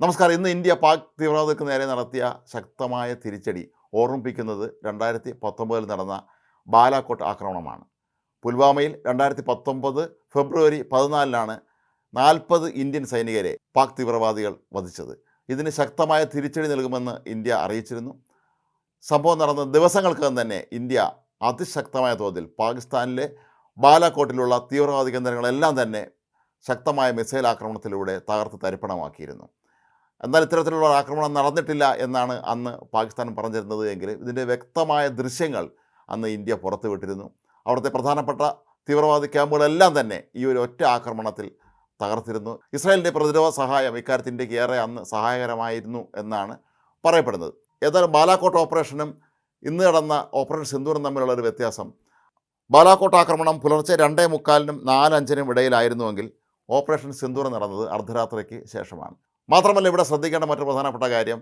നമസ്കാരം. ഇന്ന് ഇന്ത്യ പാക് തീവ്രവാദികൾക്ക് നേരെ നടത്തിയ ശക്തമായ തിരിച്ചടി ഓർമ്മിപ്പിക്കുന്നത് രണ്ടായിരത്തി പത്തൊമ്പതിൽ നടന്ന ബാലാക്കോട്ട് ആക്രമണമാണ്. പുൽവാമയിൽ രണ്ടായിരത്തി പത്തൊമ്പത് ഫെബ്രുവരി പതിനാലിനാണ് നാൽപ്പത് ഇന്ത്യൻ സൈനികരെ പാക് തീവ്രവാദികൾ വധിച്ചത്. ഇതിന് ശക്തമായ തിരിച്ചടി നൽകുമെന്ന് ഇന്ത്യ അറിയിച്ചിരുന്നു. സംഭവം നടന്ന ദിവസങ്ങൾക്കകം തന്നെ ഇന്ത്യ അതിശക്തമായ തോതിൽ പാകിസ്ഥാനിലെ ബാലാക്കോട്ടിലുള്ള തീവ്രവാദി കേന്ദ്രങ്ങളെല്ലാം തന്നെ ശക്തമായ മിസൈൽ ആക്രമണത്തിലൂടെ തകർത്ത് തരിപ്പണമാക്കിയിരുന്നു. എന്നാൽ ഇത്തരത്തിലുള്ള ആക്രമണം നടന്നിട്ടില്ല എന്നാണ് അന്ന് പാകിസ്ഥാൻ പറഞ്ഞിരുന്നത് എങ്കിൽ ഇതിന്റെ വ്യക്തമായ ദൃശ്യങ്ങൾ അന്ന് ഇന്ത്യ പുറത്തുവിട്ടിരുന്നു. അവിടുത്തെ പ്രധാനപ്പെട്ട തീവ്രവാദി ക്യാമ്പുകളെല്ലാം തന്നെ ഈ ഒരു ഒറ്റ ആക്രമണത്തിൽ തകർത്തിരുന്നു. ഇസ്രായേലിന്റെ പ്രതിരോധ സഹായം ഇക്കാര്യത്തിൽ ഇന്ത്യയ്ക്ക് ഏറെ അന്ന് സഹായകരമായിരുന്നു എന്നാണ് പറയപ്പെടുന്നത്. ഏതായാലും ബാലാക്കോട്ട് ഓപ്പറേഷനും ഇന്ന് നടന്ന ഓപ്പറേഷൻ സിന്ധൂറും തമ്മിലുള്ള ഒരു വ്യത്യാസം. ബാലാക്കോട്ട് ആക്രമണം പുലർച്ചെ രണ്ടേ മുക്കാലിനും നാലഞ്ചിനും ഇടയിലായിരുന്നുവെങ്കിൽ ഓപ്പറേഷൻ സിന്ദൂർ നടന്നത് അർദ്ധരാത്രിക്ക് ശേഷമാണ്. മാത്രമല്ല ഇവിടെ ശ്രദ്ധിക്കേണ്ട മറ്റൊരു പ്രധാനപ്പെട്ട കാര്യം.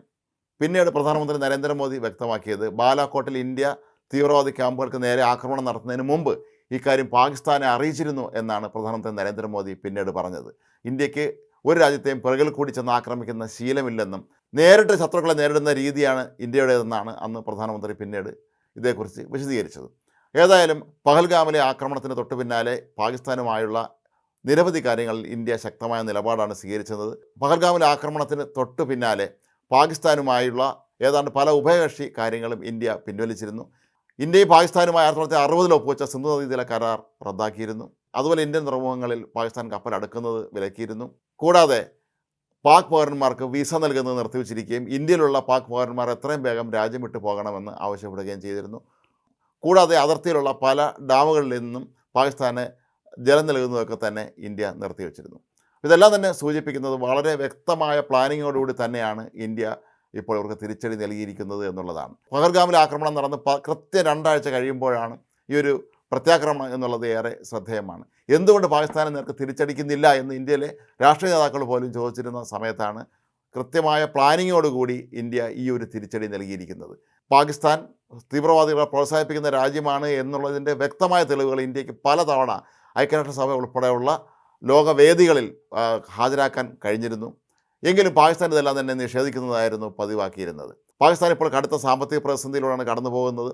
പിന്നീട് പ്രധാനമന്ത്രി നരേന്ദ്രമോദി വ്യക്തമാക്കിയത് ബാലാക്കോട്ടിൽ ഇന്ത്യ തീവ്രവാദി ക്യാമ്പുകൾക്ക് നേരെ ആക്രമണം നടത്തുന്നതിന് മുമ്പ് ഇക്കാര്യം പാകിസ്ഥാനെ അറിയിച്ചിരുന്നു എന്നാണ് പ്രധാനമന്ത്രി നരേന്ദ്രമോദി പിന്നീട് പറഞ്ഞത്. ഇന്ത്യയ്ക്ക് ഒരു രാജ്യത്തെയും പിറകിൽ കൂടി ചെന്ന് ആക്രമിക്കുന്ന ശീലമില്ലെന്നും നേരിട്ട് ശത്രുക്കളെ നേരിടുന്ന രീതിയാണ് ഇന്ത്യയുടേതെന്നാണ് അന്ന് പ്രധാനമന്ത്രി പിന്നീട് ഇതേക്കുറിച്ച് വിശദീകരിച്ചത്. ഏതായാലും പഹൽഗാമിലെ ആക്രമണത്തിന് തൊട്ടു പിന്നാലെ പാകിസ്ഥാനുമായുള്ള നിരവധി കാര്യങ്ങൾ ഇന്ത്യ ശക്തമായ നിലപാടാണ് സ്വീകരിച്ചത് പഹൽഗാമിലെ ആക്രമണത്തിന് തൊട്ടു പിന്നാലെ പാകിസ്ഥാനുമായുള്ള ഏതാണ്ട് പല ഉഭയകക്ഷി കാര്യങ്ങളും ഇന്ത്യ പിൻവലിച്ചിരുന്നു. ഇന്ത്യയും പാകിസ്ഥാനുമായി ആയിരത്തി തൊള്ളായിരത്തി അറുപതിൽ ഒപ്പുവെച്ച സിന്ധു നദീതല കരാർ റദ്ദാക്കിയിരുന്നു. അതുപോലെ ഇന്ത്യൻ തുറമുഖങ്ങളിൽ പാകിസ്ഥാൻ കപ്പൽ അടുക്കുന്നത് വിലക്കിയിരുന്നു. കൂടാതെ പാക് പൗരന്മാർക്ക് വിസ നൽകുന്നത് നിർത്തിവെച്ചിരിക്കുകയും ഇന്ത്യയിലുള്ള പാക് പൗരന്മാർ എത്രയും വേഗം രാജ്യം വിട്ടു പോകണമെന്ന് ആവശ്യപ്പെടുകയും ചെയ്തിരുന്നു. കൂടാതെ അതിർത്തിയിലുള്ള പല ഡാമുകളിൽ നിന്നും പാകിസ്ഥാന് ജലം നൽകുന്നതൊക്കെ തന്നെ ഇന്ത്യ നിർത്തിവെച്ചിരുന്നു ഇതെല്ലാം തന്നെ സൂചിപ്പിക്കുന്നത് വളരെ വ്യക്തമായ പ്ലാനിങ്ങോടുകൂടി തന്നെയാണ് ഇന്ത്യ ഇപ്പോൾ ഇവർക്ക് തിരിച്ചടി നൽകിയിരിക്കുന്നത് എന്നുള്ളതാണ്. പഹർഗാമിലെ ആക്രമണം നടന്ന് കൃത്യം രണ്ടാഴ്ച കഴിയുമ്പോഴാണ് ഈ ഒരു പ്രത്യാക്രമണം എന്നുള്ളത് ഏറെ ശ്രദ്ധേയമാണ്. എന്തുകൊണ്ട് പാകിസ്ഥാനെ നേർക്ക് തിരിച്ചടിക്കുന്നില്ല എന്ന് ഇന്ത്യയിലെ രാഷ്ട്രീയ നേതാക്കൾ പോലും ചോദിച്ചിരുന്ന സമയത്താണ് കൃത്യമായ പ്ലാനിങ്ങോടുകൂടി ഇന്ത്യ ഈ ഒരു തിരിച്ചടി നൽകിയിരിക്കുന്നത്. പാകിസ്ഥാൻ തീവ്രവാദികളെ പ്രോത്സാഹിപ്പിക്കുന്ന രാജ്യമാണ് എന്നുള്ളതിന്റെ വ്യക്തമായ തെളിവുകൾ ഇന്ത്യയ്ക്ക് പലതവണ ഐക്യരാഷ്ട്രസഭ ഉൾപ്പെടെയുള്ള ലോകവേദികളിൽ ഹാജരാക്കാൻ കഴിഞ്ഞിരുന്നു. എങ്കിലും പാകിസ്ഥാൻ ഇതെല്ലാം തന്നെ നിഷേധിക്കുന്നതായിരുന്നു പതിവാക്കിയിരുന്നത്. പാകിസ്ഥാൻ ഇപ്പോൾ കടുത്ത സാമ്പത്തിക പ്രതിസന്ധിയിലൂടെയാണ് കടന്നു പോകുന്നത്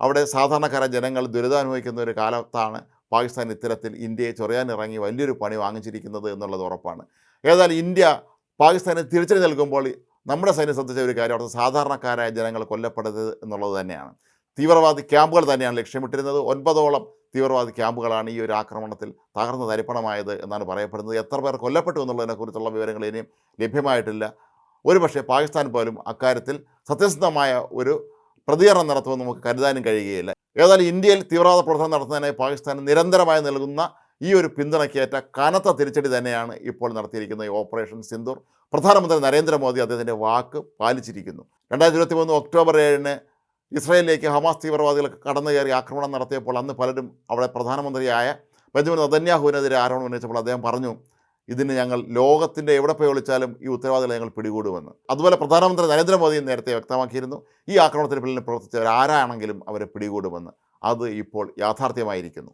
അവിടെ സാധാരണക്കാരായ ജനങ്ങൾ ദുരിതാനുഭവിക്കുന്ന ഒരു കാലത്താണ് പാകിസ്ഥാൻ ഇത്തരത്തിൽ ഇന്ത്യയെ ചൊറിയാനിറങ്ങി വലിയൊരു പണി വാങ്ങിച്ചിരിക്കുന്നത് എന്നുള്ളത് ഉറപ്പാണ്. ഏതായാലും ഇന്ത്യ പാകിസ്ഥാനെ തിരിച്ചടി നൽകുമ്പോൾ നമ്മുടെ സൈന്യം ശ്രദ്ധിച്ച ഒരു കാര്യം അവിടുത്തെ സാധാരണക്കാരായ ജനങ്ങൾ കൊല്ലപ്പെടരുത് എന്നുള്ളത് തന്നെയാണ്. തീവ്രവാദി ക്യാമ്പുകൾ തന്നെയാണ് ലക്ഷ്യമിട്ടിരുന്നത്. ഒൻപതോളം തീവ്രവാദി ക്യാമ്പുകളാണ് ഈ ഒരു ആക്രമണത്തിൽ തകർന്ന് തരിപ്പണമായത് എന്നാണ് പറയപ്പെടുന്നത്. എത്ര പേർ കൊല്ലപ്പെട്ടു എന്നുള്ളതിനെക്കുറിച്ചുള്ള വിവരങ്ങൾ ഇനിയും ലഭ്യമായിട്ടില്ല. ഒരുപക്ഷെ പാകിസ്ഥാൻ പോലും അക്കാര്യത്തിൽ സത്യസന്ധമായ ഒരു പ്രതികരണം നടത്തുമെന്ന് നമുക്ക് കരുതാനും കഴിയുകയില്ല. ഏതായാലും ഇന്ത്യയിൽ തീവ്രവാദ പ്രവർത്തനം നടത്തുന്നതിനായി പാകിസ്ഥാൻ നിരന്തരമായി നൽകുന്ന ഈ ഒരു പിന്തുണയ്ക്കേറ്റ കനത്ത തിരിച്ചടി തന്നെയാണ് ഇപ്പോൾ നടത്തിയിരിക്കുന്ന ഈ ഓപ്പറേഷൻ സിന്ദൂർ. പ്രധാനമന്ത്രി നരേന്ദ്രമോദി അദ്ദേഹത്തിന്റെ വാക്ക് പാലിച്ചിരിക്കുന്നു. രണ്ടായിരത്തി ഇരുപത്തി മൂന്ന് ഒക്ടോബർ ഏഴിന് ഇസ്രായേലിലേക്ക് ഹമാസ് തീവ്രവാദികൾ കടന്നു കയറി ആക്രമണം നടത്തിയപ്പോൾ അന്ന് പലരും അവിടെ പ്രധാനമന്ത്രിയായ ബെഞ്ചമിൻ നദന്യാഹുവിനെതിരെ ആരോപണം ഉന്നയിച്ചപ്പോൾ അദ്ദേഹം പറഞ്ഞു ഇതിന് ഞങ്ങൾ ലോകത്തിന്റെ എവിടെ പോയി വിളിച്ചാലും ഈ ഉത്തരവാദികളെ ഞങ്ങൾ പിടികൂടുമെന്ന്. അതുപോലെ പ്രധാനമന്ത്രി നരേന്ദ്രമോദിയും നേരത്തെ വ്യക്തമാക്കിയിരുന്നു ഈ ആക്രമണത്തിന് പിന്നിൽ പ്രവർത്തിച്ചവർ ആരാണെങ്കിലും അവരെ പിടികൂടുമെന്ന്. അത് ഇപ്പോൾ യാഥാർത്ഥ്യമായിരിക്കുന്നു.